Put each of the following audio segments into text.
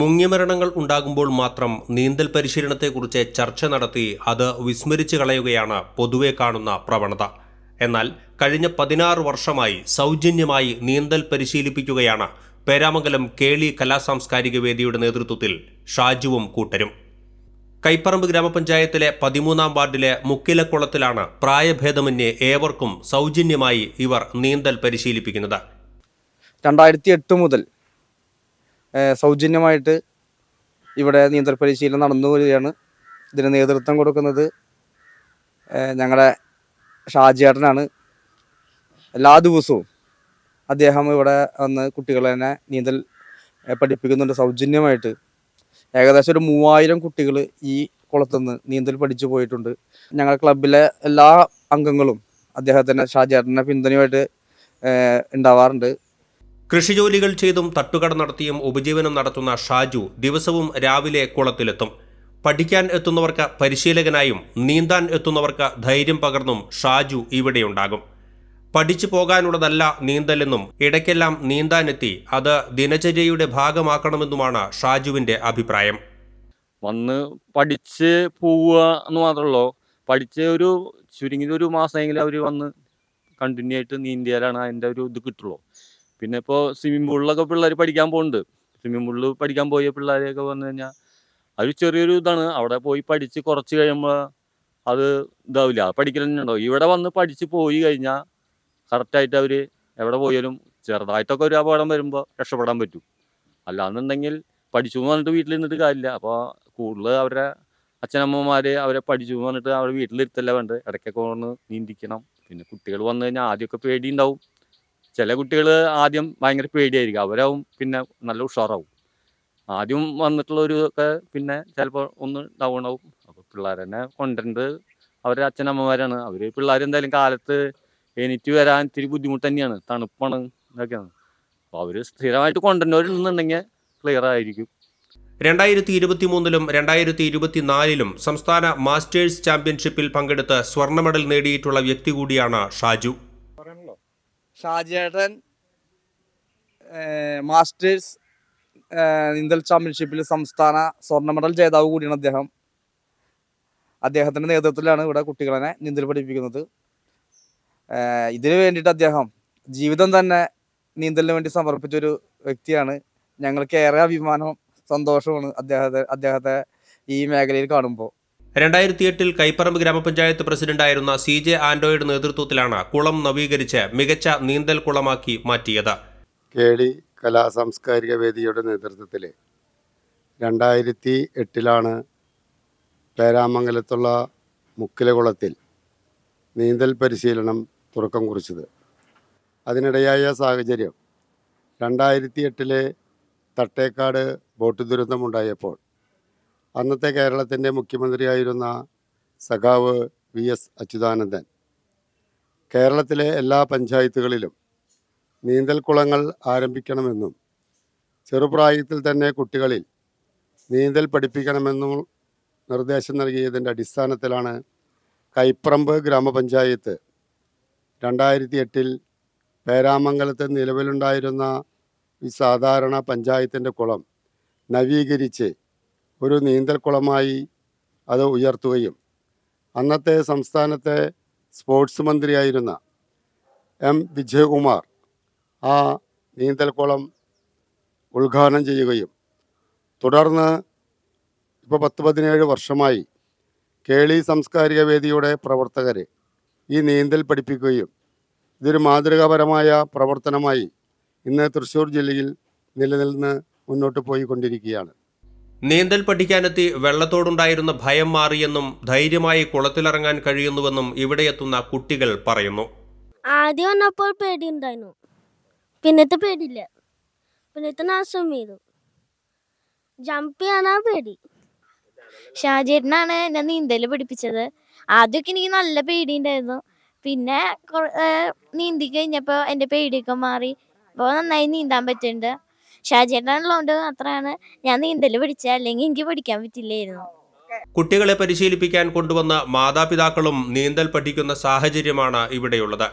മുങ്ങിമരണങ്ങൾ ഉണ്ടാകുമ്പോൾ മാത്രം നീന്തൽ പരിശീലനത്തെക്കുറിച്ച് ചർച്ച നടത്തി അത് വിസ്മരിച്ചു കളയുകയാണ് പൊതുവെ കാണുന്ന പ്രവണത. എന്നാൽ കഴിഞ്ഞ പതിനാറ് വർഷമായി സൗജന്യമായി നീന്തൽ പരിശീലിപ്പിക്കുകയാണ് പേരാമംഗലം കേളി കലാസാംസ്കാരിക വേദിയുടെ നേതൃത്വത്തിൽ ഷാജുവും കൂട്ടരും. കൈപ്പറമ്പ് ഗ്രാമപഞ്ചായത്തിലെ പതിമൂന്നാം വാർഡിലെ മുക്കിലക്കുളത്തിലാണ് പ്രായഭേദമന്യേ ഏവർക്കും സൗജന്യമായി ഇവർ നീന്തൽ പരിശീലിപ്പിക്കുന്നത്. രണ്ടായിരത്തി എട്ട് മുതൽ സൗജന്യമായിട്ട് ഇവിടെ നീന്തൽ പരിശീലനം നടന്നു വരികയാണ്. ഇതിന് നേതൃത്വം കൊടുക്കുന്നത് ഞങ്ങളുടെ ഷാജിയേട്ടനാണ് എല്ലാ ദിവസവും അദ്ദേഹം ഇവിടെ വന്ന് കുട്ടികളെ തന്നെ നീന്തൽ പഠിപ്പിക്കുന്നുണ്ട്. സൗജന്യമായിട്ട് ഏകദേശം ഒരു മൂവായിരം കുട്ടികൾ ഈ കുളത്തുനിന്ന് നീന്തൽ പഠിച്ചു പോയിട്ടുണ്ട്. ഞങ്ങളുടെ ക്ലബിലെ എല്ലാ അംഗങ്ങളും അദ്ദേഹത്തിന്റെ ഷാജിയേട്ടന്റെ പിന്തുണയുമായിട്ട് ഉണ്ടാവാറുണ്ട്. കൃഷിജോലികൾ ചെയ്തും തട്ടുകട നടത്തിയും ഉപജീവനം നടത്തുന്ന ഷാജു ദിവസവും രാവിലെ കുളത്തിലെത്തും. പഠിക്കാൻ എത്തുന്നവർക്ക് പരിശീലകനായും നീന്താൻ എത്തുന്നവർക്ക് ധൈര്യം പകർന്നും ഷാജു ഇവിടെയുണ്ടാകും. പഠിച്ചു പോകാനുള്ളതല്ല നീന്തലെന്നും ഇടയ്ക്കെല്ലാം നീന്താനെത്തി അത് ദിനചര്യയുടെ ഭാഗമാക്കണമെന്നുമാണ് ഷാജുവിന്റെ അഭിപ്രായം. വന്ന് പഠിച്ച് പോവുക എന്ന് മാത്രമല്ലോ പഠിച്ച് ഒരു ചുരുങ്ങിയത് ഒരു മാസമെങ്കിലും അവർ വന്ന് കണ്ടിന്യൂ ആയിട്ട് നീന്തിയാലാണ് അതിന്റെ ഒരു ഇത് കിട്ടുള്ളൂ. പിന്നെ ഇപ്പോൾ സ്വിമ്മിംഗ് പൂളിലൊക്കെ പിള്ളേർ പഠിക്കാൻ പോകുന്നുണ്ട് സ്വിമ്മിംഗ് പൂളിൽ പഠിക്കാൻ പോയ പിള്ളേരെയൊക്കെ വന്നു കഴിഞ്ഞാൽ അത് ചെറിയൊരു ഇതാണ്. അവിടെ പോയി പഠിച്ച് കുറച്ച് കഴിയുമ്പോൾ അത് ഇതാവില്ല. പഠിക്കൽ തന്നെ ഉണ്ടാവും. ഇവിടെ വന്ന് പഠിച്ച് പോയി കഴിഞ്ഞാൽ കറക്റ്റായിട്ട് അവർ എവിടെ പോയാലും ചെറുതായിട്ടൊക്കെ ഒരു അപകടം വരുമ്പോൾ രക്ഷപ്പെടാൻ പറ്റും. അല്ലാന്നുണ്ടെങ്കിൽ പഠിച്ചു എന്ന് പറഞ്ഞിട്ട് വീട്ടിൽ നിന്നിട്ട് കാര്യമില്ല അപ്പോൾ കൂടുതൽ അവരുടെ അച്ഛനമ്മമാര് അവരെ പഠിച്ചു എന്ന് പറഞ്ഞിട്ട് അവരെ വീട്ടിലിരുത്തല്ല വേണ്ടത്. ഇടയ്ക്കൊക്കെ ഒന്ന് നീന്തിക്കണം. പിന്നെ കുട്ടികൾ വന്നു കഴിഞ്ഞാൽ ആദ്യമൊക്കെ പേടി ഉണ്ടാവും ചില കുട്ടികൾ ആദ്യം ഭയങ്കര പേടിയായിരിക്കും. അവരാവും പിന്നെ നല്ല ഉഷാറാവും. ആദ്യം വന്നിട്ടുള്ള ഒരു പിന്നെ ചിലപ്പോൾ ഒന്ന് ഡൗൺ ആവും. അപ്പോൾ പിള്ളേരെന്നെ കൊണ്ടുണ്ട് അവരുടെ അച്ഛനമ്മമാരാണ്. അവർ പിള്ളേരെന്തായാലും കാലത്ത് എണീറ്റ് വരാൻ ഇത്തിരി ബുദ്ധിമുട്ട് തന്നെയാണ്. തണുപ്പാണ് ഇതൊക്കെയാണ് അപ്പോൾ അവർ സ്ഥിരമായിട്ട് കൊണ്ടുവരുന്നവരുണ്ടെന്നുണ്ടെങ്കിൽ ക്ലിയർ ആയിരിക്കും. രണ്ടായിരത്തി ഇരുപത്തിമൂന്നിലും രണ്ടായിരത്തി ഇരുപത്തിനാലിലും സംസ്ഥാന മാസ്റ്റേഴ്സ് ചാമ്പ്യൻഷിപ്പിൽ പങ്കെടുത്ത് സ്വർണ മെഡൽ നേടിയിട്ടുള്ള വ്യക്തി കൂടിയാണ് ഷാജു. ഷാജിയേട്ടൻ ഏഹ്, മാസ്റ്റേഴ്സ് നീന്തൽ ചാമ്പ്യൻഷിപ്പിൽ സംസ്ഥാന സ്വർണ മെഡൽ ജേതാവ് കൂടിയാണ് അദ്ദേഹം. അദ്ദേഹത്തിന്റെ നേതൃത്വത്തിലാണ് ഇവിടെ കുട്ടികളെ നീന്തൽ പഠിപ്പിക്കുന്നത്. ഇതിനു വേണ്ടിയിട്ട് അദ്ദേഹം ജീവിതം തന്നെ നീന്തലിന് വേണ്ടി സമർപ്പിച്ചൊരു വ്യക്തിയാണ്. ഞങ്ങൾക്ക് ഏറെ അഭിമാനവും സന്തോഷവുമാണ് അദ്ദേഹത്തെ അദ്ദേഹത്തെ ഈ മേഖലയിൽ കാണുമ്പോൾ. രണ്ടായിരത്തി എട്ടിൽ കൈപ്പറമ്പ് ഗ്രാമപഞ്ചായത്ത് പ്രസിഡന്റായിരുന്ന സി ജെ ആന്റോയുടെ നേതൃത്വത്തിലാണ് കുളം നവീകരിച്ച് മികച്ച നീന്തൽ കുളമാക്കി മാറ്റിയത്. കേളി കലാ സാംസ്കാരിക വേദിയുടെ നേതൃത്വത്തിൽ രണ്ടായിരത്തി എട്ടിലാണ് പേരാമംഗലത്തുള്ള മുക്കിലകുളത്തിൽ നീന്തൽ പരിശീലനം തുടക്കം കുറിച്ചത്. അതിനിടയായ സാഹചര്യം രണ്ടായിരത്തി എട്ടിലെ തട്ടേക്കാട് ബോട്ട് ദുരന്തമുണ്ടായപ്പോൾ അന്നത്തെ കേരളത്തിന്റെ മുഖ്യമന്ത്രിയായിരുന്ന സഖാവ് വി എസ് അച്യുതാനന്ദൻ. കേരളത്തിലെ എല്ലാ പഞ്ചായത്തുകളിലും നീന്തൽ കുളങ്ങൾ ആരംഭിക്കണമെന്നും ചെറുപ്രായത്തിൽ തന്നെ കുട്ടികളിൽ നീന്തൽ പഠിപ്പിക്കണമെന്നും നിർദ്ദേശം നൽകിയതിന്റെ അടിസ്ഥാനത്തിലാണ് കൈപ്രമ്പ് ഗ്രാമപഞ്ചായത്ത് രണ്ടായിരത്തി എട്ടിൽ പേരാമംഗലത്ത് നിലവിലുണ്ടായിരുന്ന ഈ സാധാരണ പഞ്ചായത്തിന്റെ കുളം നവീകരിച്ച് ഒരു നീന്തൽ കുളമായി അത് ഉയർത്തുകയും അന്നത്തെ സംസ്ഥാനത്തെ സ്പോർട്സ് മന്ത്രിയായിരുന്ന എം വിജയകുമാർ ആ നീന്തൽക്കുളം ഉദ്ഘാടനം ചെയ്യുകയും തുടർന്ന് ഇപ്പോൾ പത്ത് പതിനേഴ് വർഷമായി കേളി സാംസ്കാരിക വേദിയുടെ പ്രവർത്തകർ ഈ നീന്തൽ പഠിപ്പിക്കുകയും ഇതൊരു മാതൃകാപരമായ പ്രവർത്തനമായി ഇന്ന് തൃശ്ശൂർ ജില്ലയിൽ നിലനിന്ന് മുന്നോട്ട് പോയിക്കൊണ്ടിരിക്കുകയാണ്. നീന്തൽ പഠിക്കാനെത്തി വെള്ളത്തോടുണ്ടായിരുന്ന ഭയം മാറിയെന്നും ധൈര്യമായി കുളത്തിലിറങ്ങാൻ കഴിയുന്നുവെന്നും ഇവിടെയെത്തുന്ന കുട്ടികൾ പറയുന്നു. ആദ്യം വന്നപ്പോൾ പേടിയുണ്ടായിരുന്നു. പിന്നത്തെ പേടിയില്ല. പിന്നത്തെ നാശം വീതു ജമ്പ് ചെയ്യാനാ പേടി. ഷാജേട്ടനാണ് എന്നെ നീന്തൽ പഠിപ്പിച്ചത്. ആദ്യമൊക്കെ എനിക്ക് നല്ല പേടി ഉണ്ടായിരുന്നു പിന്നെ നീന്തി കഴിഞ്ഞപ്പോൾ എന്റെ പേടിയൊക്കെ മാറി. ഇപ്പോൾ നന്നായി നീന്താൻ പറ്റുന്നുണ്ട്. ഷാജേട്ടനുള്ളതുകൊണ്ട് മാത്രമാണ് ഞാൻ നീന്തൽ പഠിച്ചത് അല്ലെങ്കിൽ എനിക്ക് പഠിക്കാൻ പറ്റില്ലായിരുന്നു. കുട്ടികളെ പരിശീലിപ്പിക്കാൻ കൊണ്ടുവന്ന മാതാപിതാക്കളും നീന്തൽ പഠിക്കുന്ന സാഹചര്യമാണ് ഇവിടെയുള്ളത്.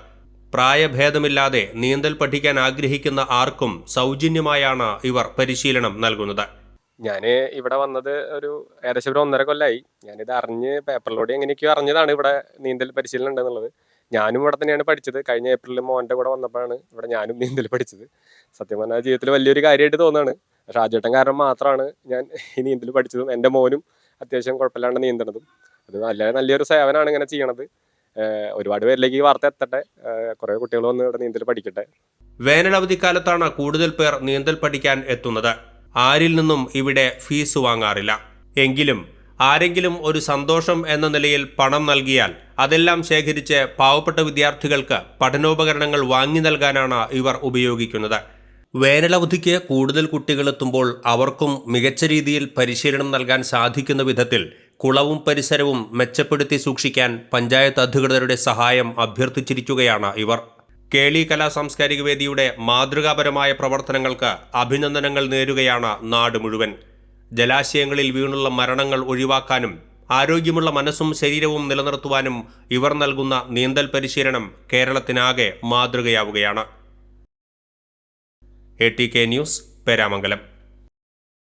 പ്രായഭേദമില്ലാതെ നീന്തൽ പഠിക്കാൻ ആഗ്രഹിക്കുന്ന ആർക്കും സൗജന്യമായാണ് ഇവർ പരിശീലനം നൽകുന്നത്. ഞാൻ ഇവിടെ വന്നത് ഒരു ഏകദേശം ഒരു ഒന്നര കൊല്ലമായി ഞാനിത് അറിഞ്ഞ് പേപ്പറിലൂടെ എങ്ങനെയൊക്കെയോ അറിഞ്ഞതാണ് ഇവിടെ നീന്തൽ പരിശീലനം ഉണ്ടെന്നുള്ളത്. ഞാനും ഇവിടെ തന്നെയാണ് പഠിച്ചത്. കഴിഞ്ഞ ഏപ്രിലിൽ മോന്റെ കൂടെ വന്നപ്പോഴാണ് ഇവിടെ ഞാനും നീന്തൽ പഠിച്ചത്. സത്യം പറഞ്ഞാൽ ജീവിതത്തിൽ വലിയൊരു കാര്യമായിട്ട് തോന്നുകയാണ് ഷാജേട്ടൻ കാരണം മാത്രമാണ് ഞാൻ ഈ നീന്തൽ പഠിച്ചതും. എന്റെ മോനും അത്യാവശ്യം കുഴപ്പമില്ലാണ്ട് നീന്തണതും. അത് നല്ല നല്ലൊരു സേവനമാണ് ഇങ്ങനെ ചെയ്യണത്. ഒരുപാട് പേരിലേക്ക് ഈ വാർത്ത എത്തട്ടെ. കുറേ കുട്ടികൾ വന്ന് ഇവിടെ നീന്തൽ പഠിക്കട്ടെ. വേനൽ അവധിക്കാലത്താണ് കൂടുതൽ പേർ നീന്തൽ പഠിക്കാൻ എത്തുന്നത്. ആരിൽ നിന്നും ഇവിടെ ഫീസ് വാങ്ങാറില്ല. എങ്കിലും ആരെങ്കിലും ഒരു സന്തോഷം എന്ന നിലയിൽ പണം നൽകിയാൽ അതെല്ലാം ശേഖരിച്ച് പാവപ്പെട്ട വിദ്യാർത്ഥികൾക്ക് പഠനോപകരണങ്ങൾ വാങ്ങി നൽകാനാണ് ഇവർ ഉപയോഗിക്കുന്നത്. വേനലവധിക്ക് കൂടുതൽ കുട്ടികളെത്തുമ്പോൾ അവർക്കും മികച്ച രീതിയിൽ പരിശീലനം നൽകാൻ സാധിക്കുന്ന വിധത്തിൽ കുളവും പരിസരവും മെച്ചപ്പെടുത്തി സൂക്ഷിക്കാൻ പഞ്ചായത്ത് അധികൃതരുടെ സഹായം അഭ്യർത്ഥിച്ചിരിക്കുകയാണ് ഇവർ. കേളി കലാ സാംസ്കാരിക വേദിയുടെ മാതൃകാപരമായ പ്രവർത്തനങ്ങൾക്ക് അഭിനന്ദനങ്ങൾ നേരുകയാണ് നാട് മുഴുവൻ. ജലാശയങ്ങളിൽ വീണുള്ള മരണങ്ങൾ ഒഴിവാക്കാനും ആരോഗ്യമുള്ള മനസ്സും ശരീരവും നിലനിർത്തുവാനും ഇവർ നൽകുന്ന നീന്തൽ പരിശീലനം കേരളത്തിനാകെ മാതൃകയാവുകയാണ്. A T K news Peramangalam.